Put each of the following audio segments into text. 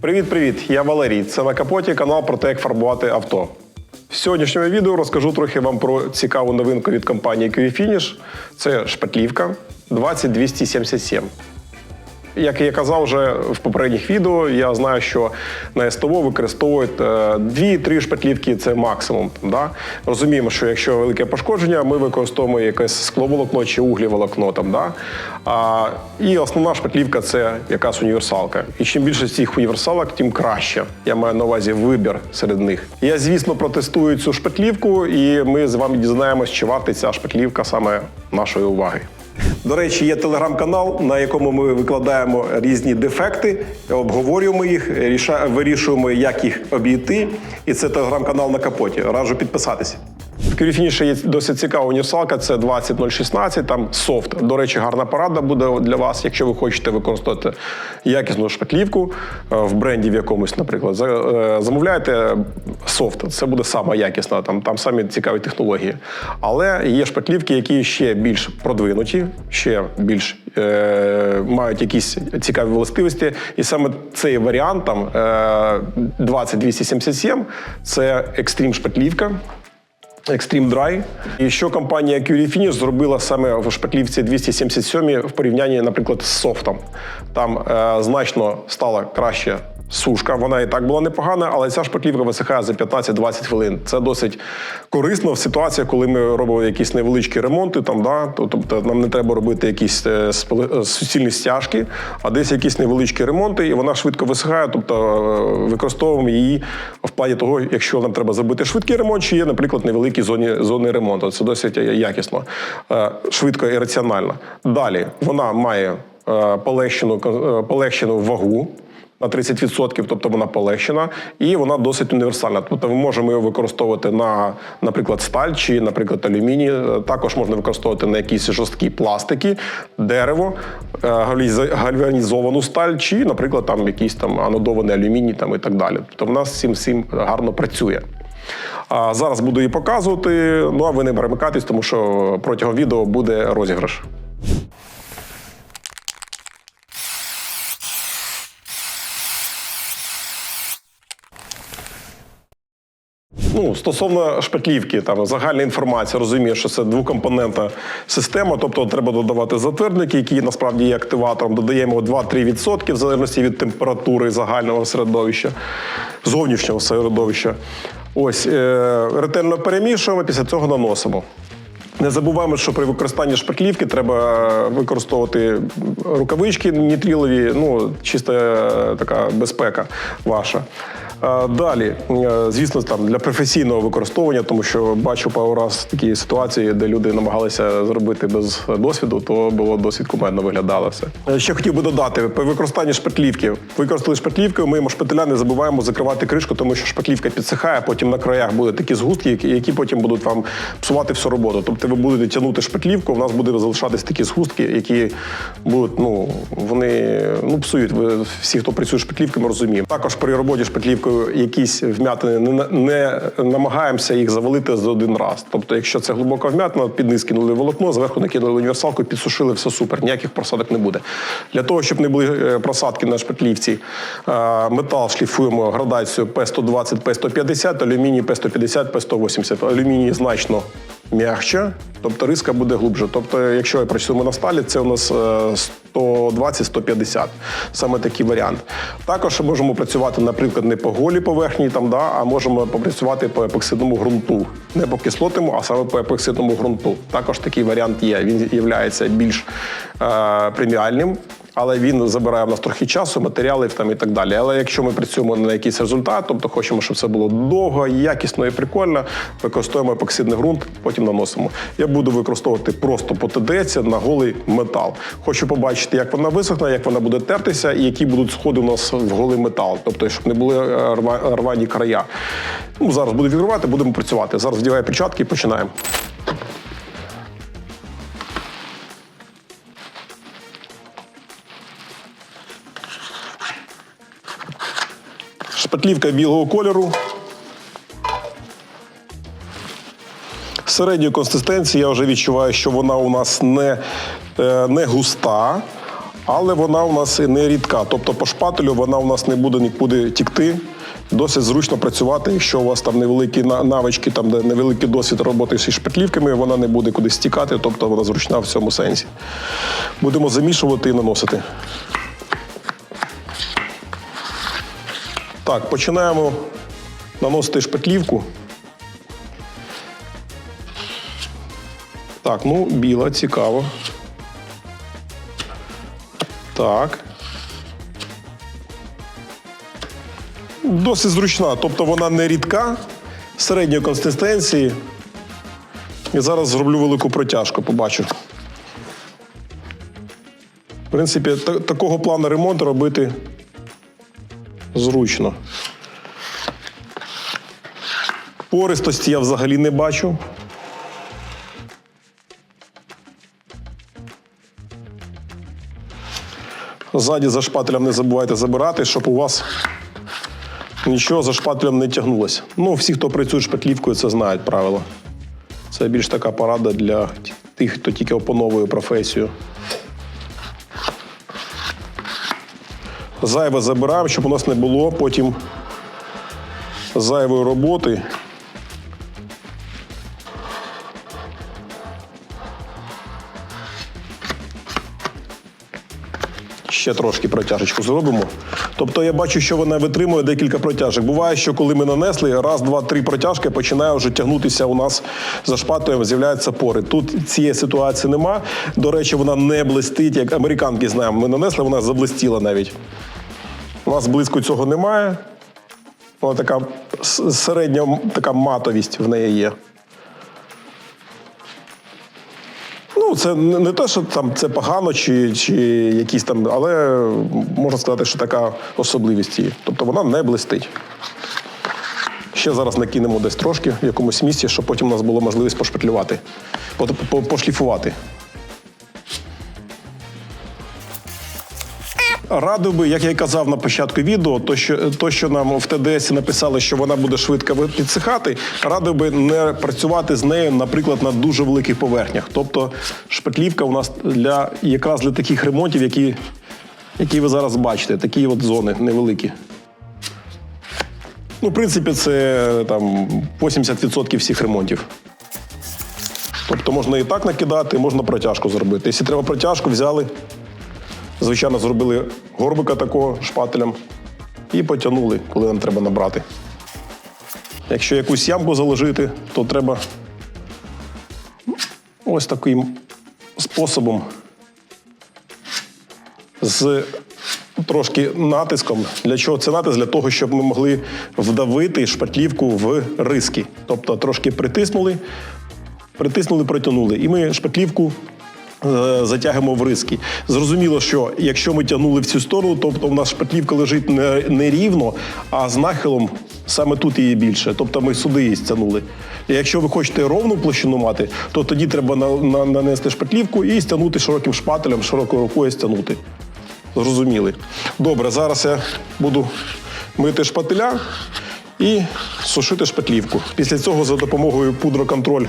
Привіт-привіт! Я Валерій. Це на капоті канал про те, як фарбувати авто. В сьогоднішньому відео розкажу трохи вам про цікаву новинку від компанії QFinish. Це шпатлівка 20277. Як я казав вже в попередніх відео, я знаю, що на СТО використовують 2-3 шпатлівки це максимум. Да? Розуміємо, що якщо велике пошкодження, ми використовуємо якесь скловолокно чи угліволокно. Там, да? а, і основна шпатлівка це якась універсалка. І чим більше цих універсалок, тим краще. Я маю на увазі вибір серед них. Я, звісно, протестую цю шпатлівку, і ми з вами дізнаємось, чи варта ця шпатлівка саме нашої уваги. До речі, є телеграм-канал, на якому ми викладаємо різні дефекти, обговорюємо їх, вирішуємо, як їх обійти. І це телеграм-канал на капоті. Раджу підписатися. В Кюріфініші є досить цікава універсалка, це 20016, там софт. До речі, гарна порада буде для вас, якщо ви хочете використовувати якісну шпатлівку е, в бренді в якомусь, наприклад. Е, Замовляєте софт, це буде сама якісна, там, там самі цікаві технології. Але є шпатлівки, які ще більш продвинуті, ще більш е, мають якісь цікаві властивості. І саме цей варіант там е, 20277 це екстрім шпатлівка. Extreme Dry. І що компанія Curie Finish зробила саме в шпаклівці 277 в порівнянні, наприклад, з софтом. Там е, значно стало краще сушка. Вона і так була непогана, але ця шпатлівка висихає за 15-20 хвилин. Це досить корисно в ситуації, коли ми робимо якісь невеличкі ремонти. Там, да? то- Тобто нам не треба робити якісь е, е, суцільні стяжки, а десь якісь невеличкі ремонти, і вона швидко висихає. Тобто е, використовуємо її в плані того, якщо нам треба зробити швидкий ремонт, чи є, наприклад, невеликі зоні, зони ремонту. Це досить якісно, швидко і раціонально. Далі вона має полегшену, полегшену вагу. На 30%, тобто вона полегшена, і вона досить універсальна. Тобто ми можемо її використовувати на, наприклад, сталь чи, наприклад, алюміній. Е, Також можна використовувати на якісь жорсткі пластики, дерево, е, гальванізовану сталь, чи, наприклад, там якийсь там анодований алюміній там, і так далі. Тобто вона з цим всім гарно працює. А зараз буду її показувати. Ну а ви не перемикайтесь, тому що протягом відео буде розіграш. Ну, стосовно шпатлівки, там загальна інформація розуміє, що це двокомпонентна система, тобто треба додавати затвердники, які насправді є активатором. Додаємо 2-3% в залежності від температури загального середовища, зовнішнього середовища. Ось е, ретельно перемішуємо, після цього наносимо. Не забуваємо, що при використанні шпатлівки треба використовувати рукавички нітрілові, ну чиста е, така безпека ваша. Е, Далі, е, звісно, там для професійного використовування, тому що бачу пару раз такі ситуації, де люди намагалися зробити без досвіду, то було досить кумедно виглядало. Е, Ще хотів би додати при використанні шпатлівки. Використали шпатлівку, миємо шпателя, не забуваємо закривати кришку, тому що шпатлівка підсихає. Потім на краях будуть такі згустки, які- потім будуть вам псувати всю роботу. Тобто ви будете тягнути шпатлівку, у нас буде залишатись такі згустки, які будуть, ну вони ну псують. Ви всі, хто працює шпатлівками, розуміємо. Також при роботі шпатлівкою якісь вмятини не, не намагаємося їх завалити за один раз. Тобто, якщо це глибока вмятина, під низ кинули волокно, зверху накинули універсалку, підсушили, все супер, ніяких просадок не буде. Для того, щоб не були е, просадки на шпатлівці, е, метал шліфуємо градацію P120, P150, алюміній P150, P180. Алюміній значно м'якше, тобто риска буде глубже. Тобто, якщо працюємо на сталі, це у нас е, 120-150. Саме такий варіант. Також можемо працювати, наприклад, не по голій поверхні, там, да, а можемо попрацювати по епоксидному ґрунту. Не по кислотному, а саме по епоксидному ґрунту. Також такий варіант є. Він є більш е, преміальним. Але він забирає в нас трохи часу, матеріалів там і так далі. Але якщо ми працюємо на якийсь результат, тобто хочемо, щоб все було довго, якісно і прикольно, використовуємо епоксидний ґрунт, потім наносимо. Я буду використовувати просто по ТДЦ на голий метал. Хочу побачити, як вона висохне, як вона буде тертися, і які будуть сходи у нас в голий метал, тобто щоб не були е, рвані края. Ну зараз буду відкривати, будемо працювати. Зараз вдіваю перчатки і починаємо. Шпатлівка білого кольору. Середньої консистенції я вже відчуваю, що вона у нас не, е, не густа, але вона у нас і не рідка. Тобто по шпателю вона у нас не буде нікуди тікти. Досить зручно працювати. Якщо у вас там невеликі навички, там невеликий досвід роботи зі шпатлівками, вона не буде кудись стікати, тобто вона зручна в цьому сенсі. Будемо замішувати і наносити. Так, починаємо наносити шпатлівку. Так, ну, біла, цікаво. Так. Досить зручна, тобто вона не рідка, середньої консистенції. І зараз зроблю велику протяжку, побачу. В принципі, такого плану ремонту робити зручно. Пористості я взагалі не бачу. Ззаді за шпателем не забувайте забирати, щоб у вас нічого за шпателем не тягнулося. Ну, всі, хто працює шпатлівкою, це знають правила. Це більш така порада для тих, хто тільки опановує професію. Зайве забираємо, щоб у нас не було потім зайвої роботи. Ще трошки протяжечку зробимо. Тобто я бачу, що вона витримує декілька протяжок. Буває, що коли ми нанесли, раз, два, три протяжки, починає вже тягнутися у нас за шпателем, з'являються пори. Тут цієї ситуації нема. До речі, вона не блистить, як американки знаємо. Ми нанесли, вона заблистіла навіть. У нас близько цього немає. Вона така середня така матовість в неї є. Ну, це не те, що там це погано чи, чи якісь там, але можна сказати, що така особливість її. Тобто вона не блистить. Ще зараз накинемо десь трошки в якомусь місці, щоб потім у нас була можливість пошпатлювати, по- по- пошліфувати. Радив би, як я й казав на початку відео, то що, то, що нам в ТДС написали, що вона буде швидко підсихати, радив би не працювати з нею, наприклад, на дуже великих поверхнях. Тобто шпатлівка у нас для якраз для таких ремонтів, які, які ви зараз бачите, такі от зони невеликі. Ну, в принципі, це там 80% всіх ремонтів. Тобто можна і так накидати, можна протяжку зробити. Якщо треба протяжку, взяли. Звичайно, зробили горбика такого шпателем і потягнули, коли нам треба набрати. Якщо якусь ямку заложити, то треба ось таким способом з трошки натиском. Для чого це натиск? Для того, щоб ми могли вдавити шпатлівку в риски. Тобто трошки притиснули, притиснули, протягнули. І ми шпатлівку е, в риски. Зрозуміло, що якщо ми тягнули в цю сторону, тобто у нас шпатлівка лежить не, не рівно, а з нахилом саме тут її більше. Тобто ми сюди її стягнули. І якщо ви хочете ровну площину мати, то тоді треба на, на, нанести шпатлівку і стягнути широким шпателем, широкою рукою стягнути. Зрозуміли. Добре, зараз я буду мити шпателя і сушити шпатлівку. Після цього за допомогою пудроконтроль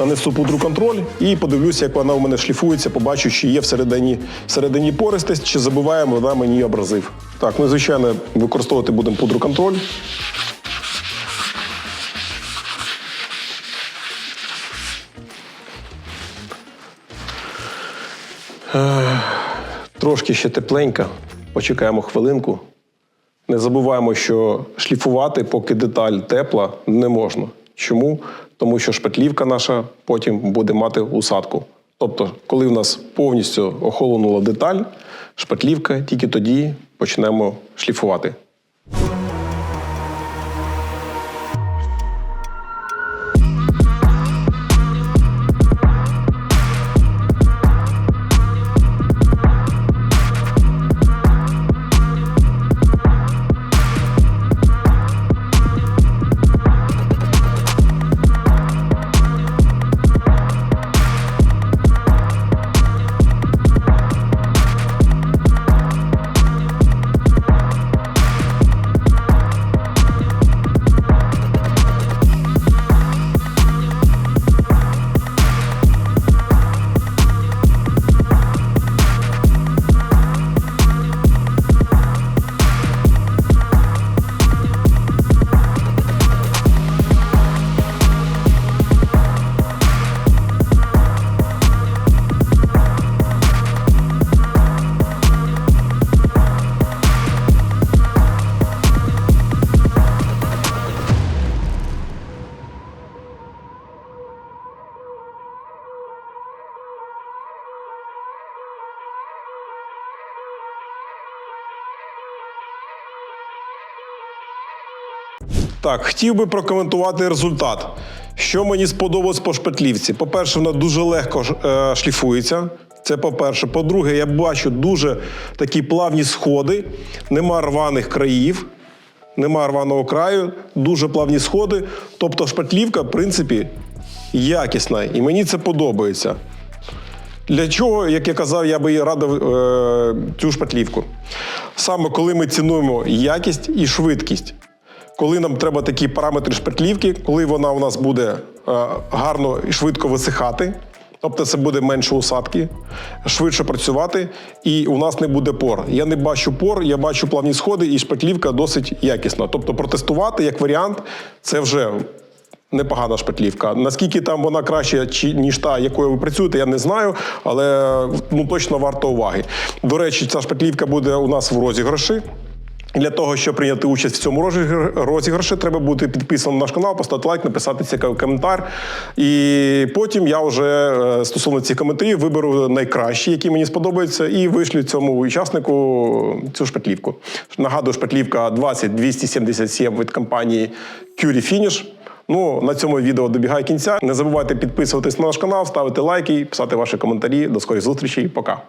нанесу пудру контроль і подивлюся, як вона у мене шліфується, побачу, чи є всередині, всередині пористість, чи забиває вона мені абразив. Так, ну звичайно, використовувати будемо пудру контроль. Трошки ще тепленька. Почекаємо хвилинку. Не забуваємо, що шліфувати, поки деталь тепла, не можна. Чому? Тому що шпетлівка наша потім буде мати усадку. Тобто, коли в нас повністю охолонула деталь, шпатлівка, тільки тоді почнемо шліфувати. Так, хотів би прокоментувати результат. Що мені сподобалось по шпатлівці? По-перше, вона дуже легко е, шліфується. Це по-перше. По-друге, я бачу дуже такі плавні сходи, нема рваних країв, нема рваного краю, дуже плавні сходи. Тобто шпатлівка, в принципі, якісна. І мені це подобається. Для чого, як я казав, я би радив е, цю шпатлівку? Саме коли ми цінуємо якість і швидкість. Коли нам треба такі параметри шпатлівки, коли вона у нас буде е, гарно і швидко висихати, тобто це буде менше усадки, швидше працювати, і у нас не буде пор. Я не бачу пор, я бачу плавні сходи, і шпатлівка досить якісна. Тобто протестувати як варіант, це вже непогана шпатлівка. Наскільки там вона краще, ніж та, якою ви працюєте, я не знаю, але ну точно варто уваги. До речі, ця шпатлівка буде у нас в розіграші. Для того, щоб прийняти участь в цьому розіграші, треба бути підписаним на наш канал, поставити лайк, написати цікавий коментар. І потім я вже е, стосовно цих коментарів виберу найкращі, які мені сподобаються, і вишлю цьому учаснику цю шпатлівку. Нагадую, шпатлівка 20277 від компанії Curie Finish. Ну, на цьому відео добігає кінця. Не забувайте підписуватись на наш канал, ставити лайки, писати ваші коментарі. До скорих зустрічей. Пока.